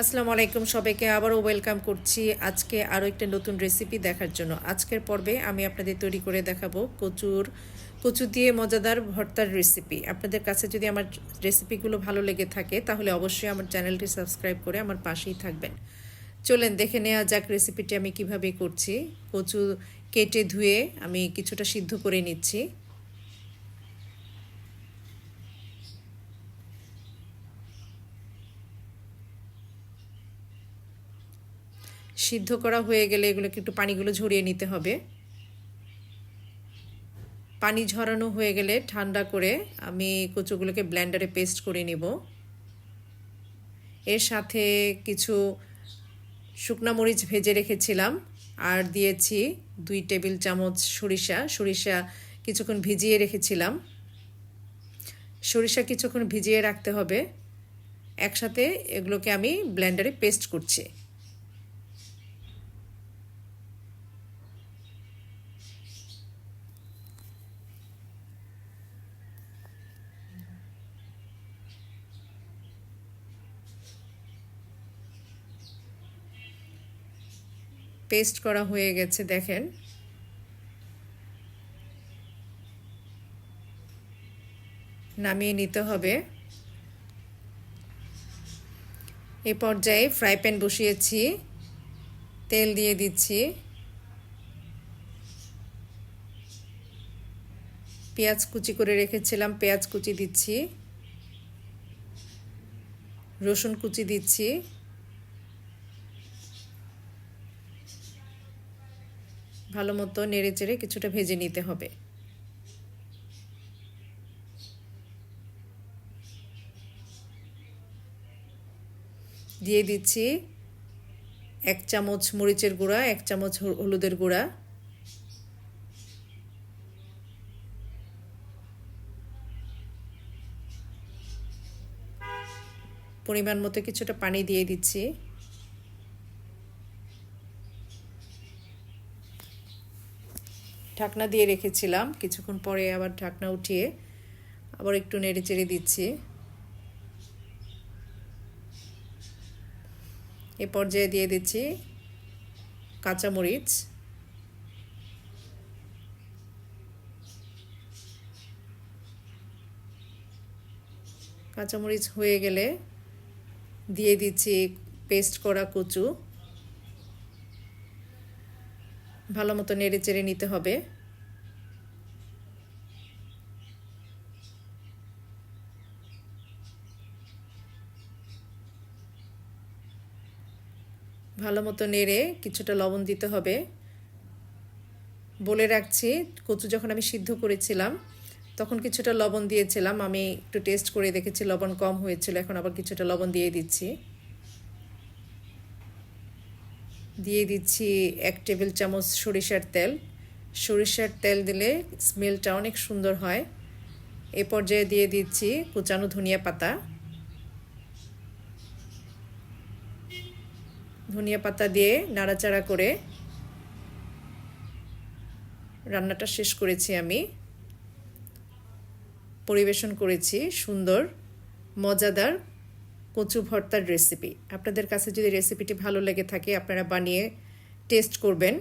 আসসালামু আলাইকুম সবাইকে, আবারও ওয়েলকাম করছি আজকে আরও একটা নতুন রেসিপি দেখার জন্য। আজকের পর্বে আমি আপনাদের তৈরি করে দেখাবো কচুর, কচু দিয়ে মজাদার ভর্তার রেসিপি আপনাদের কাছে যদি আমার রেসিপিগুলো ভালো লেগে থাকে, তাহলে অবশ্যই আমার চ্যানেলটি সাবস্ক্রাইব করে আমার পাশেই থাকবেন। চলেন, দেখে নেওয়া যাক রেসিপিটি আমি কীভাবে করছি। কচু কেটে ধুয়ে আমি কিছুটা সিদ্ধ করে নিচ্ছি। সিদ্ধ করা হয়ে গেলে এগুলোকে একটু পানিগুলো ঝরিয়ে নিতে হবে। পানি ঝরানো হয়ে গেলে ঠান্ডা করে আমি কচুগুলোকে ব্ল্যান্ডারে পেস্ট করে নিব। এর সাথে কিছু শুকনা মরিচ ভেজে রেখেছিলাম আর দিয়েছি দুই টেবিল চামচ সরিষা। সরিষা কিছুক্ষণ ভিজিয়ে রেখেছিলাম। সরিষা কিছুক্ষণ ভিজিয়ে রাখতে হবে। একসাথে এগুলোকে আমি ব্ল্যান্ডারে পেস্ট করছি। পেস্ট করা হয়ে গেছে, দেখেন। নামিয়ে নিতে হবে। এ পর্যায়ে ফ্রাই প্যান বসিয়েছি, তেল দিয়ে দিচ্ছি। পেঁয়াজ কুচি করে রেখেছিলাম, পেঁয়াজ কুচি দিচ্ছি। রসুন কুচি দিচ্ছি। ভালো মতো নেড়ে চেড়ে কিছুটা ভেজে নিতে হবে। দিয়ে দিচ্ছি এক চামচ মরিচের গুঁড়া, এক চামচ হলুদের গুঁড়া। পরিমাণ মতো কিছুটা পানি দিয়ে দিচ্ছি। ঢাকনা দিয়ে রেখেছিলাম। কিছুক্ষণ পরে আবার ঢাকনা উঠিয়ে আবার একটু নেড়ে চেড়ে দিচ্ছি। এ পর্যায়ে দিয়ে দিচ্ছি কাঁচামরিচ। কাঁচামরিচ হয়ে গেলে দিয়ে দিচ্ছি পেস্ট করা কচু। ভালো মতো নেড়ে চেড়ে নিতে হবে। ভালো মতো নেড়ে কিছুটা লবণ দিতে হবে। বলে রাখছি, কচু যখন আমি সিদ্ধ করেছিলাম, তখন কিছুটা লবণ দিয়েছিলাম। আমি একটু টেস্ট করে দেখেছি, লবণ কম হয়েছিল, এখন আবার কিছুটা লবণ দিয়ে দিচ্ছি। দিয়ে দিচ্ছি এক টেবিল চামচ সরিষার তেল। সরিষার তেল দিলে স্মেলটা অনেক সুন্দর হয়। এ পর্যায়ে দিয়ে দিচ্ছি কুচানো ধনিয়া পাতা। ধনিয়া পাতা দিয়ে নাড়াচাড়া করে রান্নাটা শেষ করেছি আমি। পরিবেশন করেছি সুন্দর, মজাদার কচু ভর্তার রেসিপি আপনাদের কাছে যদি রেসিপিটি ভালো লেগে থাকে আপনারা বানিয়ে টেস্ট করবেন।